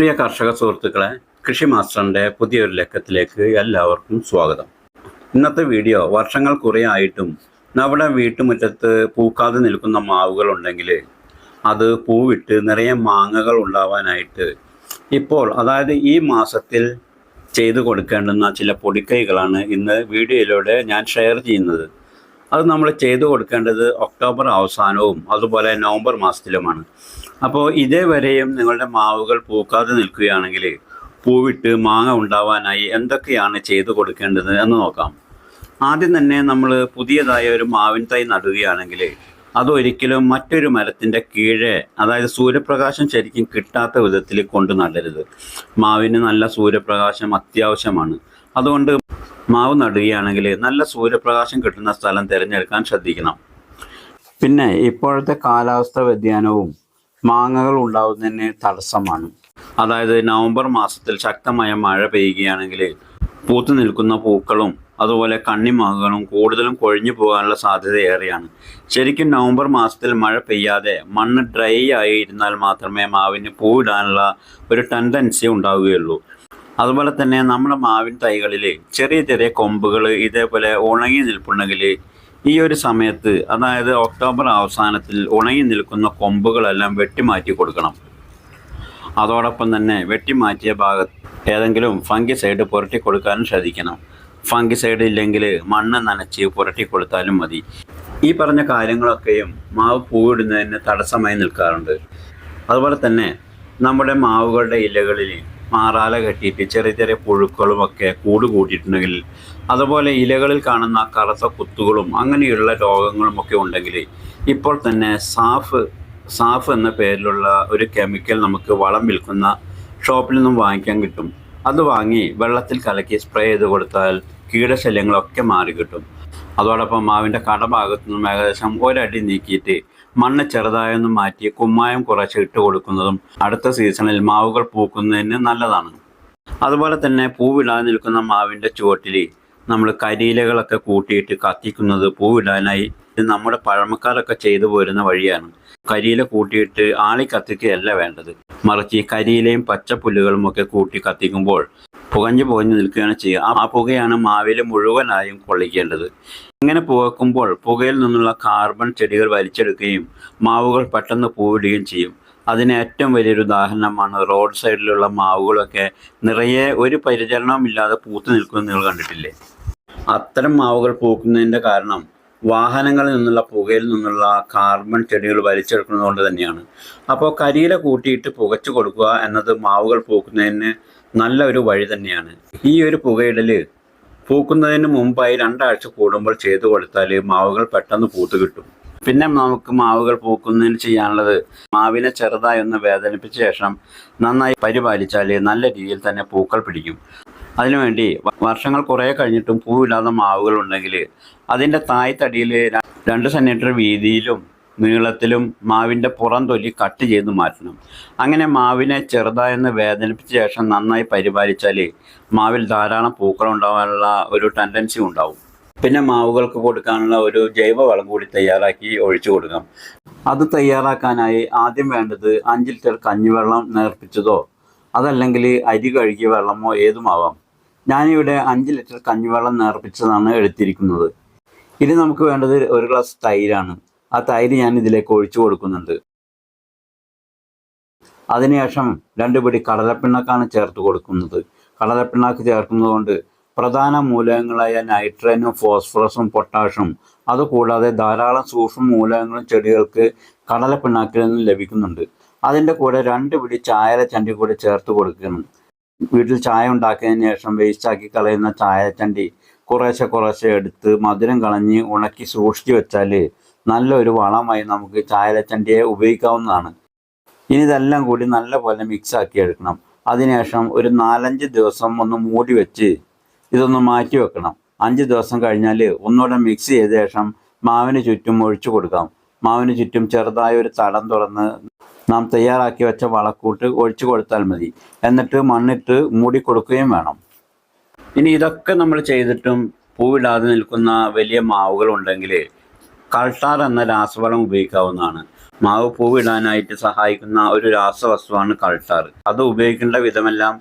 പ്രിയ കർഷക സുഹൃത്തുക്കളെ കൃഷി മാസ്റ്ററിന്റെ പുതിയൊരു ലക്കത്തിലേക്ക് എല്ലാവർക്കും സ്വാഗതം. ഇന്നത്തെ വീഡിയോ വർഷങ്ങൾ കുറേ ആയിട്ടും നമ്മുടെ വീട്ടുമുറ്റത്ത് പൂക്കാതെ നിൽക്കുന്ന മാവുകൾ ഉണ്ടെങ്കിൽ അത് പൂവിട്ട് നിറയെ മാങ്ങകൾ ഉണ്ടാവാനായിട്ട് ഇപ്പോൾ അതായത് ഈ മാസത്തിൽ ചെയ്തു കൊടുക്കേണ്ടുന്ന ചില പൊടിക്കൈകളാണ് ഇന്ന് വീഡിയോയിലൂടെ ഞാൻ ഷെയർ ചെയ്യുന്നത്. അത് നമ്മൾ ചെയ്തു കൊടുക്കേണ്ടത് ഒക്ടോബർ അവസാനവും അതുപോലെ നവംബർ മാസത്തിലുമാണ്. അപ്പോൾ ഇതേവരെയും നിങ്ങളുടെ മാവുകൾ പൂക്കാതെ നിൽക്കുകയാണെങ്കിൽ പൂവിട്ട് മാങ്ങ ഉണ്ടാവാനായി എന്തൊക്കെയാണ് ചെയ്തു കൊടുക്കേണ്ടത് എന്ന് നോക്കാം. ആദ്യം തന്നെ നമ്മൾ പുതിയതായ ഒരു മാവിൻ തൈ നടുകയാണെങ്കിൽ അതൊരിക്കലും മറ്റൊരു മരത്തിന്റെ കീഴെ അതായത് സൂര്യപ്രകാശം ശരിക്കും കിട്ടാത്ത വിധത്തിൽ കൊണ്ട് നടരുത്. മാവിന് നല്ല സൂര്യപ്രകാശം അത്യാവശ്യമാണ്. അതുകൊണ്ട് മാവ് നടുകയാണെങ്കിൽ നല്ല സൂര്യപ്രകാശം കിട്ടുന്ന സ്ഥലം തിരഞ്ഞെടുക്കാൻ ശ്രദ്ധിക്കണം. പിന്നെ ഇപ്പോഴത്തെ കാലാവസ്ഥ വ്യതിയാനവും മാങ്ങകൾ ഉണ്ടാവുന്നതിന് തടസ്സമാണ്. അതായത് നവംബർ മാസത്തിൽ ശക്തമായ മഴ പെയ്യുകയാണെങ്കിൽ പൂത്തു നിൽക്കുന്ന പൂക്കളും അതുപോലെ കണ്ണിമാങ്ങകളും കൂടുതലും കൊഴിഞ്ഞു പോകാനുള്ള സാധ്യത ഏറെയാണ് ശരിക്കും നവംബർ മാസത്തിൽ മഴ പെയ്യാതെ മണ്ണ് ഡ്രൈ ആയി ഇരുന്നാൽ മാത്രമേ മാവിന് പൂവിടാനുള്ള ഒരു ടെൻഡൻസി ഉണ്ടാവുകയുള്ളൂ. അതുപോലെ തന്നെ നമ്മുടെ മാവിൻ തൈകളിൽ ചെറിയ ചെറിയ കൊമ്പുകൾ ഇതേപോലെ ഉണങ്ങി നിൽപ്പുണ്ടെങ്കിൽ ഈ ഒരു സമയത്ത് അതായത് ഒക്ടോബർ അവസാനത്തിൽ ഉണങ്ങി നിൽക്കുന്ന കൊമ്പുകളെല്ലാം വെട്ടിമാറ്റി കൊടുക്കണം. അതോടൊപ്പം തന്നെ വെട്ടിമാറ്റിയ ഭാഗത്ത് ഏതെങ്കിലും ഫംഗിസൈഡ് പുരട്ടി കൊടുക്കാനും ശ്രദ്ധിക്കണം. ഫംഗിസൈഡ് ഇല്ലെങ്കിൽ മണ്ണ് നനച്ച് പുരട്ടി കൊടുത്താലും മതി. ഈ പറഞ്ഞ കാര്യങ്ങളൊക്കെയും മാവ് പൂവിടുന്നതിന് തടസ്സമായി നിൽക്കാറുണ്ട്. അതുപോലെ തന്നെ നമ്മുടെ മാവുകളുടെ ഇലകളിൽ മാറാല കെട്ടിയിട്ട് ചെറിയ ചെറിയ പുഴുക്കളുമൊക്കെ കൂട് കൂട്ടിയിട്ടുണ്ടെങ്കിൽ അതുപോലെ ഇലകളിൽ കാണുന്ന കറുത്ത കുത്തുകളും അങ്ങനെയുള്ള രോഗങ്ങളും ഒക്കെ ഉണ്ടെങ്കിൽ ഇപ്പോൾ തന്നെ സാഫ് സാഫ് എന്ന പേരിലുള്ള ഒരു കെമിക്കൽ നമുക്ക് വളം വിൽക്കുന്ന ഷോപ്പിൽ നിന്നും വാങ്ങിക്കാൻ കിട്ടും. അത് വാങ്ങി വെള്ളത്തിൽ കലക്കി സ്പ്രേ ചെയ്ത് കൊടുത്താൽ കീടശല്യങ്ങളൊക്കെ മാറി കിട്ടും അതോടൊപ്പം മാവിന്റെ കടഭാഗത്തു നിന്നും ഏകദേശം ഒരടി നീക്കിയിട്ട് മണ്ണ് ചെറുതായൊന്ന് മാറ്റി കുമ്മായം കുറച്ച് ഇട്ട് കൊടുക്കുന്നതും അടുത്ത സീസണിൽ മാവുകൾ പൂക്കുന്നതിന് നല്ലതാണ്. അതുപോലെ തന്നെ പൂവിടാതെ നിൽക്കുന്ന മാവിന്റെ ചുവട്ടിൽ നമ്മൾ കരിയിലകളൊക്കെ കൂട്ടിയിട്ട് കത്തിക്കുന്നത് പൂവിടാനായി ഇത് നമ്മുടെ പഴമക്കാരൊക്കെ ചെയ്തു പോരുന്ന വഴിയാണ്. കരിയില കൂട്ടിയിട്ട് ആളി കത്തിക്കുകയല്ല വേണ്ടത്. മറിച്ച് ഈ കരിയിലെയും പച്ചപ്പുല്ലുകളും ഒക്കെ കൂട്ടി കത്തിക്കുമ്പോൾ പുകഞ്ഞു പുകഞ്ഞു നിൽക്കുകയാണ് ചെയ്യുക. ആ പുകയാണ് മാവിൽ മുഴുവനായും കൊള്ളിക്കേണ്ടത്. ഇങ്ങനെ പുകക്കുമ്പോൾ പുകയിൽ നിന്നുള്ള കാർബൺ ചെടികൾ വലിച്ചെടുക്കുകയും മാവുകൾ പെട്ടെന്ന് പൂവിടുകയും ചെയ്യും. അതിന് ഏറ്റവും വലിയൊരു ഉദാഹരണമാണ് റോഡ് സൈഡിലുള്ള മാവുകളൊക്കെ നിറയെ ഒരു പരിചരണവും ഇല്ലാതെ പൂത്തു നിൽക്കുന്നത് നിങ്ങൾ കണ്ടിട്ടില്ലേ? അത്തരം മാവുകൾ പൂക്കുന്നതിന്റെ കാരണം വാഹനങ്ങളിൽ നിന്നുള്ള പുകയിൽ നിന്നുള്ള കാർബൺ ചെടികൾ വലിച്ചെടുക്കുന്നത് കൊണ്ട് തന്നെയാണ്. അപ്പോൾ കരിയില കൂട്ടിയിട്ട് പുകച്ചു കൊടുക്കുക എന്നത് മാവുകൾ പൂക്കുന്നതിന് നല്ല ഒരു വഴി തന്നെയാണ്. ഈ ഒരു പുകയിടൽ പൂക്കുന്നതിന് മുമ്പായി രണ്ടാഴ്ച കൂടുമ്പോൾ ചെയ്തു കൊടുത്താൽ മാവുകൾ പെട്ടെന്ന് പൂത്തു കിട്ടും. പിന്നെ നമുക്ക് മാവുകൾ പൂക്കുന്നതിന് ചെയ്യാനുള്ളത് മാവിനെ ചെറുതായി ഒന്ന് വേദനിപ്പിച്ച ശേഷം നന്നായി പരിപാലിച്ചാൽ നല്ല രീതിയിൽ തന്നെ പൂക്കൾ പിടിക്കും. അതിനുവേണ്ടി വർഷങ്ങൾ കുറേ കഴിഞ്ഞിട്ടും പൂവില്ലാത്ത മാവുകൾ ഉണ്ടെങ്കിൽ അതിന്റെ തായ്തടിയിൽ തടിയിൽ രണ്ട് സെന്റിമീറ്റർ വീതിയിലും നീളത്തിലും മാവിന്റെ പുറം തൊലി കട്ട് ചെയ്ത് മാറ്റണം. അങ്ങനെ മാവിനെ ചെറുതായെന്ന് വേദനിപ്പിച്ച ശേഷം നന്നായി പരിപാലിച്ചാൽ മാവിൽ ധാരാളം പൂക്കൾ ഉണ്ടാകാനുള്ള ഒരു ടെൻഡൻസി ഉണ്ടാവും. പിന്നെ മാവുകൾക്ക് കൊടുക്കാനുള്ള ഒരു ജൈവവളം കൂടി തയ്യാറാക്കി ഒഴിച്ചു കൊടുക്കാം. അത് തയ്യാറാക്കാനായി ആദ്യം വേണ്ടത് അഞ്ച് ലിറ്റർ കഞ്ഞിവെള്ളം നേർപ്പിച്ചതോ അതല്ലെങ്കിൽ അരി കഴുകിയ വെള്ളമോ ഏതുമാവാം. ഞാനിവിടെ അഞ്ച് ലിറ്റർ കഞ്ഞിവെള്ളം നേർപ്പിച്ചതാണ് എടുത്തിരിക്കുന്നത്. ഇനി നമുക്ക് വേണ്ടത് ഒരു ഗ്ലാസ് തൈരാണ്. ആ തൈര് ഞാൻ ഇതിലേക്ക് ഒഴിച്ചു കൊടുക്കുന്നുണ്ട്. അതിനുശേഷം രണ്ട് പിടി കടലപ്പിണ്ണാക്കാണ് ചേർത്ത് കൊടുക്കുന്നത്. കടലപ്പിണ്ണാക്ക് ചേർക്കുന്നതുകൊണ്ട് പ്രധാന മൂലകങ്ങളായ നൈട്രജനും ഫോസ്ഫറസും പൊട്ടാഷും അതുകൂടാതെ ധാരാളം സൂക്ഷ്മ മൂലകങ്ങളും ചെടികൾക്ക് കടലപ്പിണ്ണാക്കിൽ നിന്ന് ലഭിക്കുന്നുണ്ട്. അതിന്റെ കൂടെ രണ്ട് പിടി ചായര ചണ്ടി കൂടി ചേർത്ത് കൊടുക്കണം വീട്ടിൽ ചായ ഉണ്ടാക്കിയതിന് ശേഷം വേസ്റ്റാക്കി കളയുന്ന ചായച്ചണ്ടി കുറേശ്ശെ കുറേശ്ശെ എടുത്ത് മധുരം കളഞ്ഞ് ഉണക്കി സൂക്ഷിച്ചു വെച്ചാൽ നല്ലൊരു വളമായി നമുക്ക് ചായലച്ചണ്ടിയെ ഉപയോഗിക്കാവുന്നതാണ്. ഇനി ഇതെല്ലാം കൂടി നല്ലപോലെ മിക്സ് ആക്കി എടുക്കണം. അതിനുശേഷം ഒരു നാലഞ്ച് ദിവസം ഒന്ന് മൂടി വെച്ച് ഇതൊന്ന് മാറ്റി വെക്കണം. അഞ്ച് ദിവസം കഴിഞ്ഞാൽ ഒന്നുകൂടെ മിക്സ് ചെയ്ത ശേഷം മാവിന് ചുറ്റും ഒഴിച്ചു കൊടുക്കാം. മാവിന് ചുറ്റും ചെറുതായ ഒരു തടം തുറന്ന് നാം തയ്യാറാക്കി വെച്ച വളക്കൂട്ട് ഒഴിച്ചു കൊടുത്താൽ മതി. എന്നിട്ട് മണ്ണിട്ട് മൂടി കൊടുക്കുകയും വേണം. ഇനി ഇതൊക്കെ നമ്മൾ ചെയ്തിട്ടും പൂവിടാതെ നിൽക്കുന്ന വലിയ മാവുകൾ ഉണ്ടെങ്കിൽ കൾട്ടാർ എന്ന രാസവളം ഉപയോഗിക്കാവുന്നതാണ്. മാവ് പൂവിടാനായിട്ട് സഹായിക്കുന്ന ഒരു രാസവസ്തുവാണ് കൾട്ടാർ. അത് ഉപയോഗിക്കേണ്ട വിധമെല്ലാം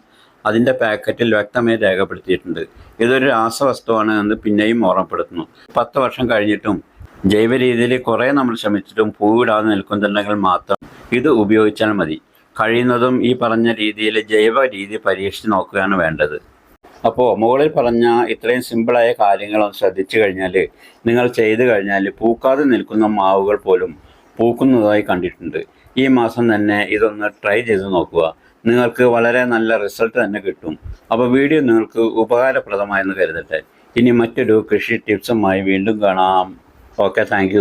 അതിന്റെ പാക്കറ്റിൽ വ്യക്തമായി രേഖപ്പെടുത്തിയിട്ടുണ്ട്. ഇതൊരു രാസവസ്തുവാണ് എന്ന് പിന്നെയും ഓർമ്മപ്പെടുത്തുന്നു. പത്ത് വർഷം കഴിഞ്ഞിട്ടും ജൈവ രീതിയിൽ കുറേ നമ്മൾ ശ്രമിച്ചിട്ടും പൂവിടാതെ നിൽക്കുന്നുണ്ടെങ്കിൽ മാത്രം ഇത് ഉപയോഗിച്ചാൽ മതി. കഴിയുന്നതും ഈ പറഞ്ഞ രീതിയിൽ ജൈവ രീതി പരീക്ഷിച്ച് നോക്കുകയാണ് വേണ്ടത്. അപ്പോൾ മുകളിൽ പറഞ്ഞ ഇത്രയും സിമ്പിളായ കാര്യങ്ങളൊന്ന് ശ്രദ്ധിച്ചു കഴിഞ്ഞാൽ നിങ്ങൾ ചെയ്തു കഴിഞ്ഞാൽ പൂക്കാതെ നിൽക്കുന്ന മാവുകൾ പോലും പൂക്കുന്നതായി കണ്ടിട്ടുണ്ട്. ഈ മാസം തന്നെ ഇതൊന്ന് ട്രൈ ചെയ്ത് നോക്കുക. നിങ്ങൾക്ക് വളരെ നല്ല റിസൾട്ട് തന്നെ കിട്ടും. അപ്പോൾ വീഡിയോ നിങ്ങൾക്ക് ഉപകാരപ്രദമായെന്ന് കരുതട്ടെ. ഇനി മറ്റൊരു കൃഷി ടിപ്സുമായി വീണ്ടും കാണാം. Okay thank